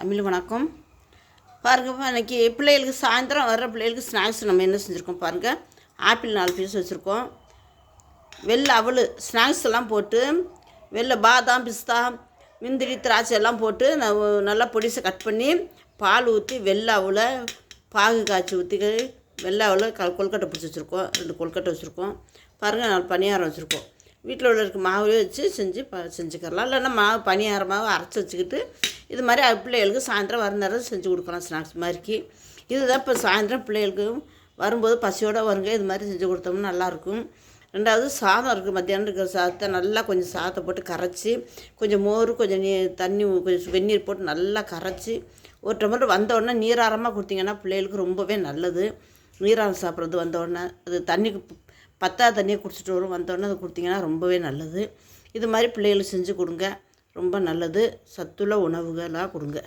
தமிழ் வணக்கம். பாருங்கப்பா இன்றைக்கி பிள்ளைகளுக்கு சாயந்தரம் வர்ற பிள்ளைகளுக்கு ஸ்நாக்ஸ் நம்ம என்ன செஞ்சுருக்கோம் பாருங்கள் ஆப்பிள் நாலு பீஸ் வச்சுருக்கோம். வெள்ளை அவள் ஸ்நாக்ஸ் எல்லாம் போட்டு வெள்ளை பாதாம் பிஸ்தா முந்திரி திராட்சை எல்லாம் போட்டு நல்லா பொடிசை கட் பண்ணி பால் ஊற்றி வெள்ளை அவளை பாகு காய்ச்சி ஊற்றி வெள்ளை அவளை க கொழுக்கட்டை பிடிச்சி வச்சுருக்கோம். ரெண்டு கொல்கட்டை வச்சுருக்கோம். பாருங்கள் நாலு பணியாரம் வச்சுருக்கோம். வீட்டில் உள்ள இருக்க மாவு வச்சு செஞ்சு ப செஞ்சுக்கலாம் இல்லைன்னா மாவு பணியார மாவு அரைச்சி வச்சுக்கிட்டு இது மாதிரி அது பிள்ளைகளுக்கு சாயந்தரம் வர நேரம் செஞ்சு கொடுக்கலாம் ஸ்நாக்ஸ் மாதிரிக்கு இதுதான் இப்போ சாயந்தரம் பிள்ளைகளுக்கு வரும்போது பசியோடு வருங்க இது மாதிரி செஞ்சு கொடுத்தோம்னா நல்லாயிருக்கும். ரெண்டாவது சாதம் இருக்குது மத்தியானம் இருக்கிற சாதத்தை நல்லா கொஞ்சம் சாதத்தை போட்டு கரைச்சி கொஞ்சம் மோர் கொஞ்சம் நீ தண்ணி கொஞ்சம் வெந்நீர் போட்டு நல்லா கரைச்சி ஒரு டம்ளர் வந்தோடனே நீராரமாக கொடுத்தீங்கன்னா பிள்ளைகளுக்கு ரொம்பவே நல்லது. நீராரம் சாப்பிட்றது வந்தோடனே அது தண்ணிக்கு பத்தாவது தண்ணியை குடிச்சிட்டு வரும். வந்தோடனே அதை கொடுத்தீங்கன்னா ரொம்பவே நல்லது. இது மாதிரி பிள்ளைகளுக்கு செஞ்சு கொடுங்க. ரொம்ப நல்லது. சத்துள்ள உணவுகளாக கொடுங்க.